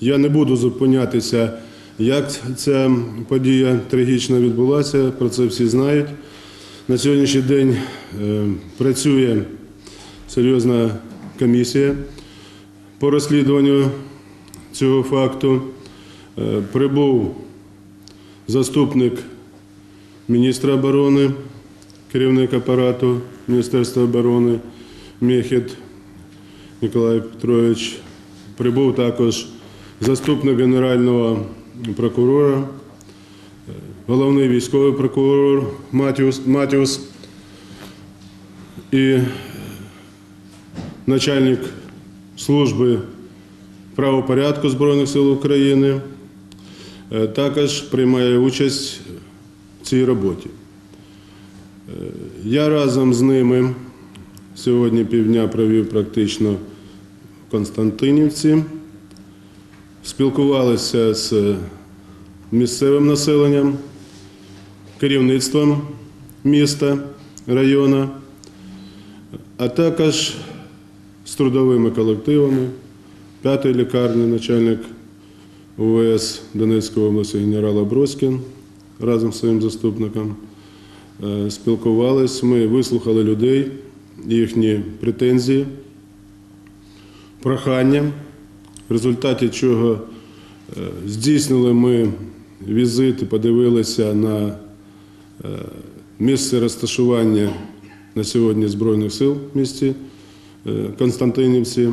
Я не буду зупинятися, як ця подія трагічно відбулася, про це всі знають. На сьогоднішній день е, працює серйозна комісія по розслідуванню цього факту. Е, Прибув заступник міністра оборони, керівник апарату Міністерства оборони Мехет Ніколай Петрович. Прибув також заступник генерального прокурора, е, головний військовий прокурор Матіус, Матіус і начальник служби правопорядку Збройних сил України е, також приймає участь в цій роботі. Е, Я разом з ними сьогодні півдня провів практично в Константинівці спілкувалися з місцевим населенням, керівництвом міста, району, а також з трудовими колективами, п'ятої лікарні, начальник УВС Донецької області генерал Аброськін разом з своїм заступником. Е, Спілкувались, ми вислухали людей, їхні претензії, прохання в результаті чого е, здійснили ми візит подивилися на е, місце розташування на сьогодні Збройних сил в місті е, Константинівці.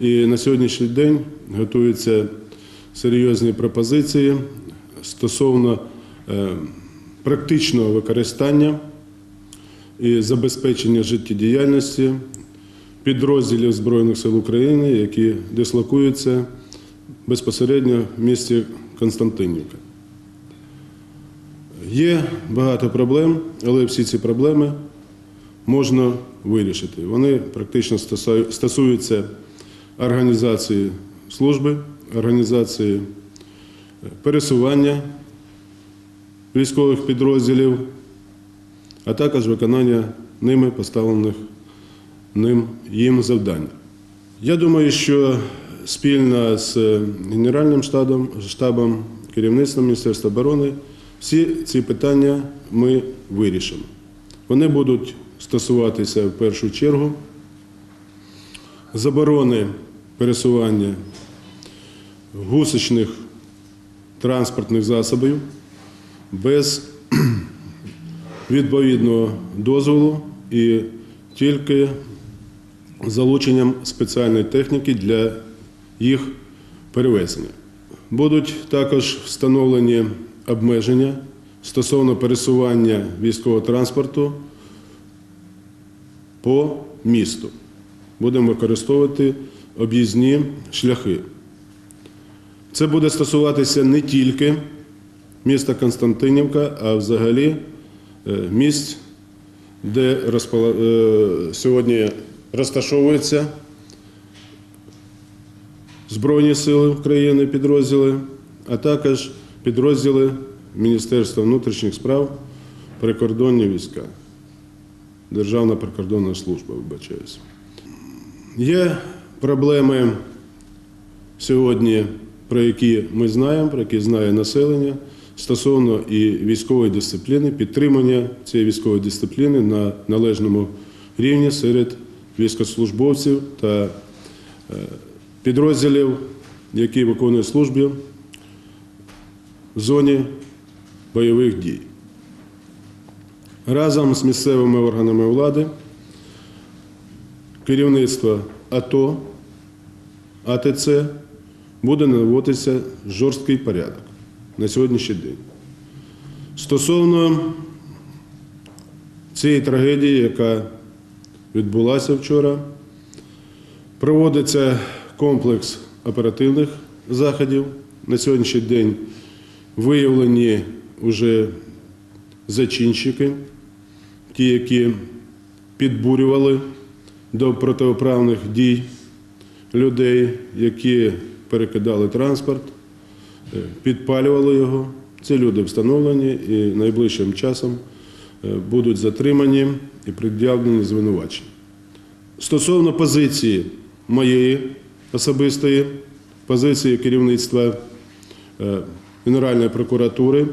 І на сьогоднішній день готуються серйозні пропозиції стосовно практичного використання і забезпечення життєдіяльності підрозділів Збройних сил України, які дислокуються безпосередньо в місті Константинівка. Є багато проблем, але всі ці проблеми можна вирішити. Вони практично стосуються організації служби, організації е, пересування військових підрозділів, а також виконання ними поставлених ним їм завдання. Я думаю, що спільно з Генеральним штабом, штабом керівництвом Міністерства оборони всі ці питання ми вирішимо. Вони будуть стосуватися в першу чергу заборони пересування гусечних транспортних засобів без відповідного дозволу і тільки залученням спеціальної техніки для їх перевезення. Будуть також встановлені обмеження стосовно пересування військового транспорту по місту. Будемо використовувати об'їзні шляхи. Це буде стосуватися не тільки міста Константинівка, а взагалі е, місць, де розпола- е, сьогодні розташовуються Збройні Сили України, підрозділи, а також підрозділи Міністерства внутрішніх справ, прикордонні війська, Державна прикордонна служба, вибачаюсь. Є проблеми сьогодні, про які ми знаємо, про які знає населення, стосовно і військової дисципліни, підтримання цієї військової дисципліни на належному рівні серед військовослужбовців та е, підрозділів, які виконують службу в зоні бойових дій. Разом з місцевими органами влади керівництво АТО, АТЦ буде наводитися жорсткий порядок на сьогоднішній день. Стосовно цієї трагедії, яка відбулася вчора, проводиться комплекс оперативних заходів. На сьогоднішній день виявлені вже зачинщики, ті, які підбурювали до протиправних дій людей, які перекидали транспорт, е, підпалювали його. Ці люди встановлені і найближчим часом будуть затримані і пред'явлені звинувачення. Стосовно позиції моєї особистої позиції керівництва е, Генеральної прокуратури,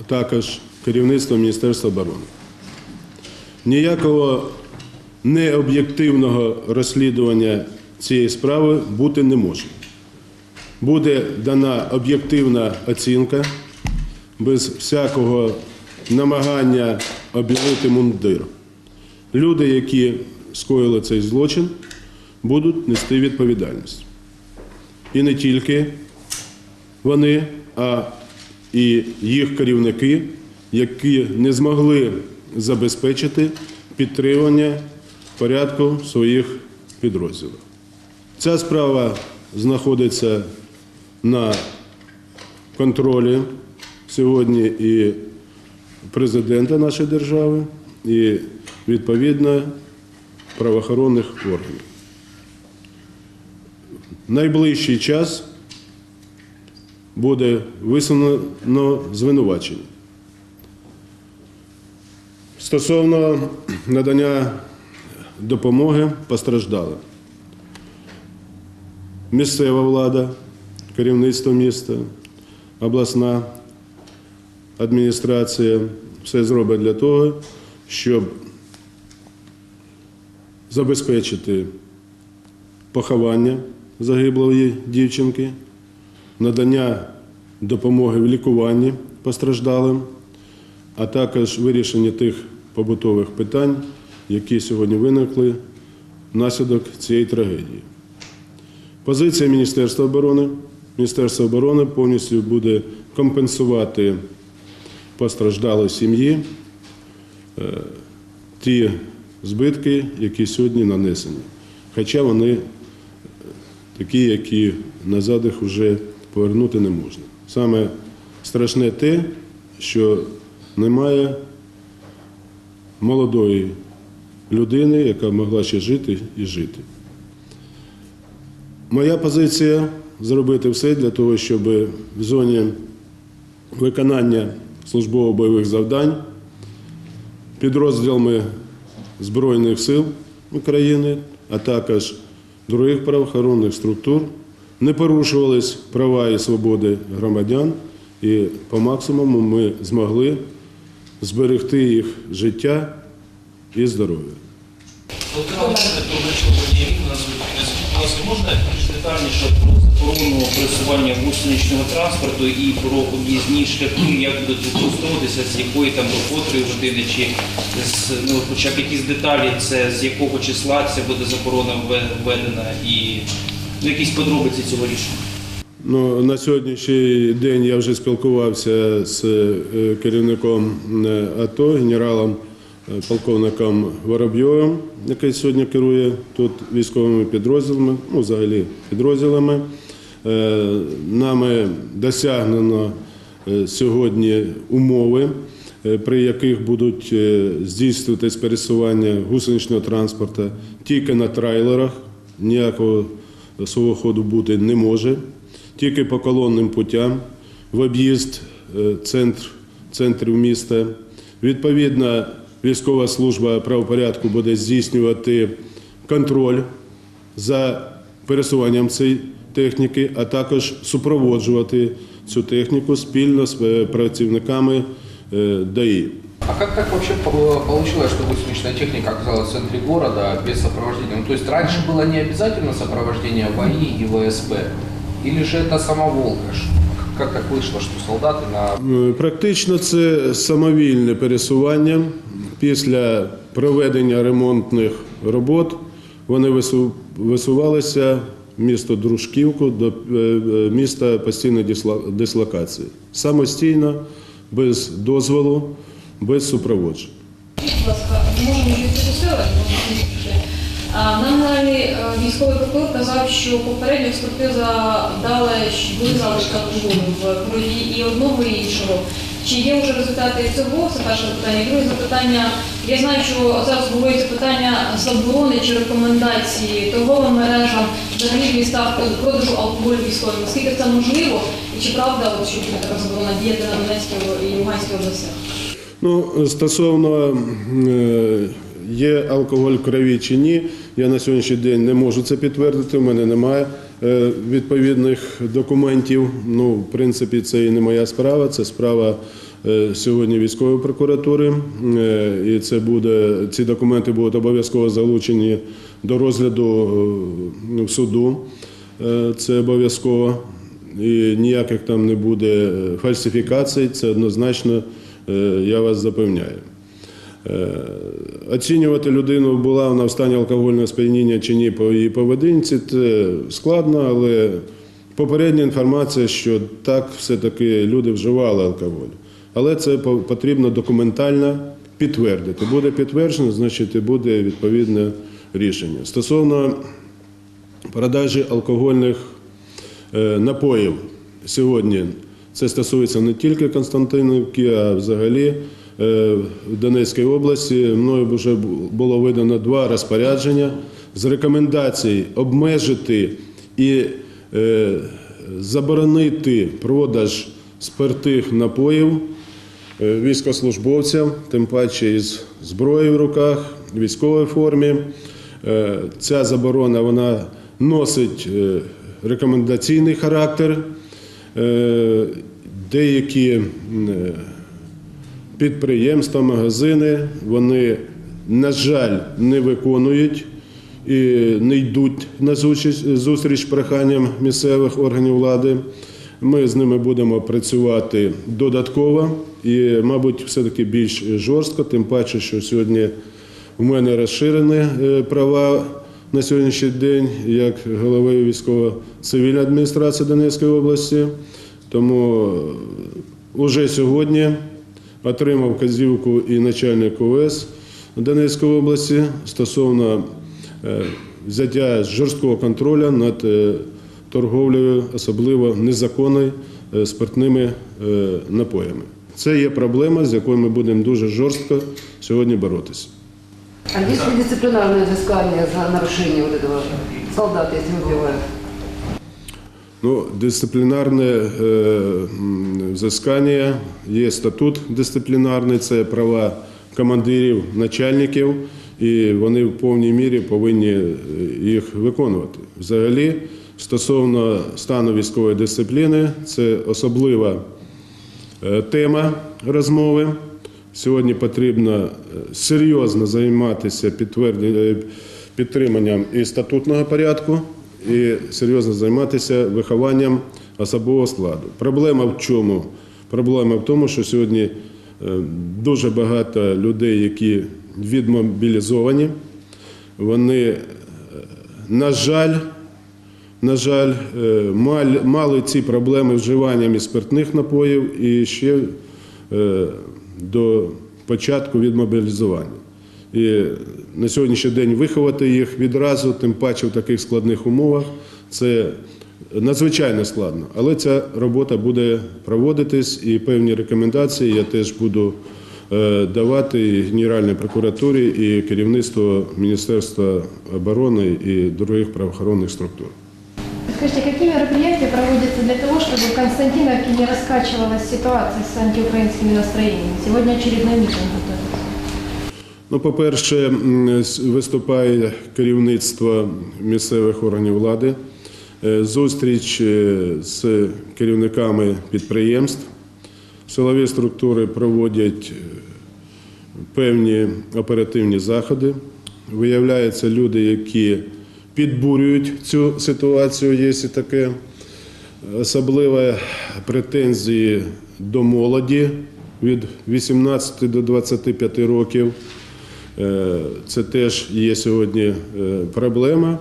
а також керівництва Міністерства оборони. Ніякого необ'єктивного розслідування цієї справи бути не може. Буде дана об'єктивна оцінка без всякого намагання обілити мундир. Люди, які скоїли цей злочин, будуть нести відповідальність. І не тільки вони, а і їх керівники, які не змогли забезпечити підтримання порядку своїх підрозділах. Ця справа знаходиться на контролі сьогодні і президента нашої держави, і відповідно правоохоронних органів. Найближчий час буде висунено звинувачення. Стосовно надання допомоги постраждалим. Місцева влада, керівництво міста, обласна адміністрація все зробить для того, щоб забезпечити поховання загиблої дівчинки, надання допомоги в лікуванні постраждалим, а також вирішення тих побутових питань, які сьогодні виникли внаслідок цієї трагедії. Позиція Міністерства оборони. Міністерство оборони повністю буде компенсувати постраждалій сім'ї е, ті збитки, які сьогодні нанесені. Хоча вони е, такі, які назад їх вже повернути не можна. Саме страшне те, що немає молодої людини, яка могла ще жити і жити. Моя позиція зробити все для того, щоб в зоні виконання службово-бойових завдань. Підрозділами Збройних сил України, а також других правоохоронних структур. Не порушувались права і свободи громадян, і по максимуму ми змогли зберегти їх життя і здоров'я. Володимир ласка, можна більш детальніше про заборону пересування гусеничного транспорту і про об'їзні шляхи, як будуть використовуватися, з якої там до котрої години, чи з, ну, хоча б якісь деталі, це з якого числа ця буде заборона введена і ну, якісь подробиці цього рішення. Ну, на сьогоднішній день я вже спілкувався з е, керівником е, АТО, генералом е, полковником Воробйовим, який сьогодні керує тут військовими підрозділами, ну, взагалі підрозділами. Е, Нами досягнено е, сьогодні умови, е, при яких будуть здійснюватись пересування гусеничного транспорту тільки на трейлерах, ніякого свого ходу бути не може тільки по колонним путям в об'їзд центр, центрів міста. Відповідно, військова служба правопорядку буде здійснювати контроль за пересуванням цієї техніки, а також супроводжувати цю техніку спільно з е, працівниками е, ДАІ. А как так вообще по- получилось, что гусеничная техника оказалась в центре города без сопровождения? Ну, то есть раньше было не обязательно сопровождение ВАИ и ВСП? Или же это самоволка? Ш- Как так вышло, что солдаты на Е, Практично це самовільне пересування. Після проведення ремонтних робот вони вису- висувалися в місто Дружківку до е, е, міста постійної дислокації. Самостійно, без дозволу, без супроводження. Будь ласка, можемо? Нам Генеральний е, військовий прокурор казав, що попередня експертиза дала були залишки в крові і одного і іншого. Чи є вже результати цього? Це перше питання. Друге запитання. Я знаю, що зараз говориться питання заборони чи рекомендації торговим мережам взагалі містах продажу алкоголю військовим. Наскільки це можливо? І чи правда, що буде така заборона діяти на Донецькій і Луганській областях? Ну, стосовно е, є алкоголь в крові чи ні, я на сьогоднішній день не можу це підтвердити, у мене немає відповідних документів. Ну, в принципі, це і не моя справа, це справа е, сьогодні військової прокуратури. Е, І це буде, ці документи будуть обов'язково залучені до розгляду е, в суду. Е, Це обов'язково. І ніяких там не буде е, фальсифікацій, це однозначно, е, я вас запевняю. Е, Оцінювати людину, була вона в стані алкогольного сп'яніння чи ні по її поведінці, це складно, але попередня інформація, що так все-таки люди вживали алкоголь. Але це потрібно документально підтвердити. Буде підтверджено, значить буде відповідне рішення. Стосовно продажі алкогольних е, напоїв сьогодні. Це стосується не тільки Константинівки, а взагалі в Донецькій області. Мною вже було видано два розпорядження з рекомендацій обмежити і е, заборонити продаж спиртних напоїв е, військовослужбовцям, тим паче із зброєю в руках, в військовій формі. Е, Ця заборона вона носить е, рекомендаційний характер. Е, Деякі е, підприємства, магазини, вони, на жаль, не виконують і не йдуть на зустріч, проханням місцевих органів влади. Ми з ними будемо працювати додатково і, мабуть, все-таки більш жорстко, тим паче, що сьогодні в мене розширені е, права на сьогоднішній день як голови військово-цивільної адміністрації Донецької області. Тому вже сьогодні отримав вказівку і начальник ОВС Донецької області стосовно е, взяття жорсткого контролю над е, торговлею, особливо незаконною е, спиртними напоями. Це є проблема, з якою ми будемо дуже жорстко сьогодні боротися. А есть ли дисциплинарное за этого солдата, если убивают? Ну, дисциплінарне е, взискання, є статут дисциплінарний, це права командирів, начальників, і вони в повній мірі повинні е, їх виконувати. Взагалі, стосовно стану військової дисципліни, це особлива е, тема розмови. Сьогодні потрібно серйозно займатися підтриманням і статутного порядку, і серйозно займатися вихованням особового складу. Проблема в чому? Проблема в тому, що сьогодні е, дуже багато людей, які відмобілізовані, вони, е, на жаль, на жаль, е, мали ці проблеми вживанням і спиртних напоїв і ще до початку відмобілізування. І на сьогоднішній день виховати їх відразу, тим паче в таких складних умовах, це надзвичайно складно. Але ця робота буде проводитись і певні рекомендації я теж буду е, давати і Генеральній прокуратурі, і керівництву Міністерства оборони і других правоохоронних структур. Скажите, какие мероприятия проводятся для того, чтобы в Константиновке не раскачивалась ситуация с антиукраинскими настроениями? Сегодня очередной митинг. Ну, по-перше, виступає керівництво місцевих органів влади, Е, зустріч е, з керівниками підприємств. Силові структури проводять е, певні оперативні заходи. Виявляються люди, які підбурюють цю ситуацію, і таке. Особливо претензії до молоді від 18 до 25 років. Е, Це теж є сьогодні е, проблема,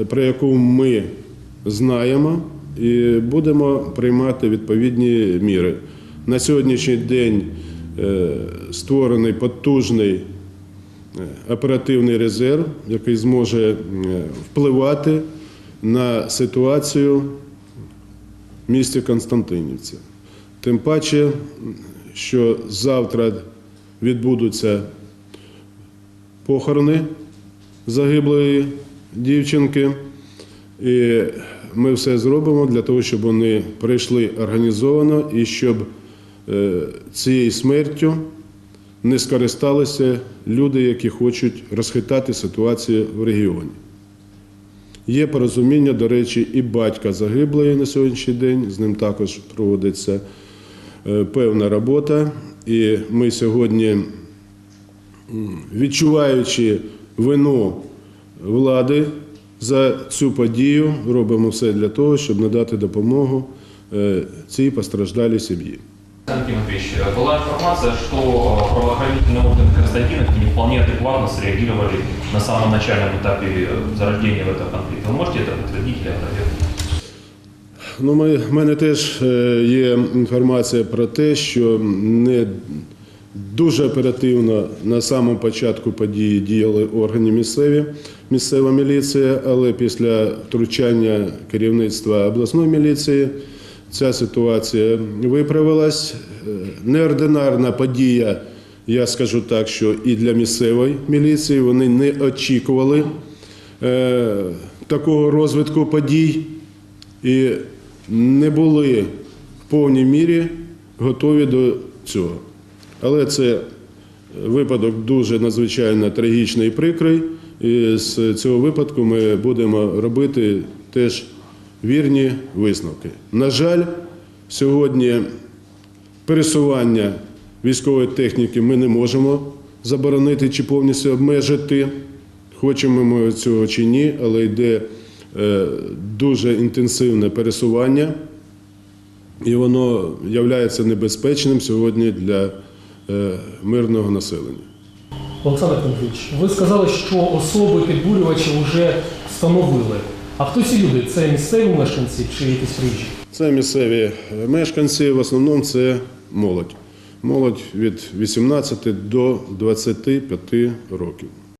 е, про яку ми знаємо і будемо приймати відповідні міри. На сьогоднішній день створений потужний оперативний резерв, який зможе впливати на ситуацію в місті Константинівці. Тим паче, що завтра відбудуться похорони загиблої дівчинки. І ми все зробимо для того, щоб вони прийшли організовано і щоб е, цією смертю не скористалися люди, які хочуть розхитати ситуацію в регіоні. Є порозуміння, до речі, і батька загиблої на сьогоднішній день. З ним також проводиться е, певна робота. І ми сьогодні, відчуваючи вину влади за цю подію, робимо все для того, щоб надати допомогу е, цій постраждалій сім'ї. Александр Тимофеевич, была информация, что э, правоохранительные органы Константиновки не вполне адекватно среагировали на самом начальном этапе э, зарождения в этого конфликта. Вы можете это подтвердить или опровергнуть? Ну, ми, в мене теж е, є інформація про те, що не дуже оперативно на самому початку події діяли органи місцеві, місцева міліція, але після втручання керівництва обласної міліції ця ситуація виправилась. Е, Неординарна подія, я скажу так, що і для місцевої міліції вони не очікували е, такого розвитку подій і не були в повній мірі готові до цього. Але це випадок дуже надзвичайно трагічний і прикрий. І з цього випадку ми будемо робити теж вірні висновки. На жаль, сьогодні пересування військової техніки ми не можемо заборонити чи повністю обмежити. Хочемо ми цього чи ні, але йде е, дуже інтенсивне пересування, і воно є небезпечним сьогодні для мирного населення. Олександр Тимофійович, ви сказали, що особи підбурювачі вже встановили. А хто ці люди? Це місцеві мешканці чи якісь приїжджі? Це місцеві мешканці, в основному це молодь. Молодь від 18 до 25 років.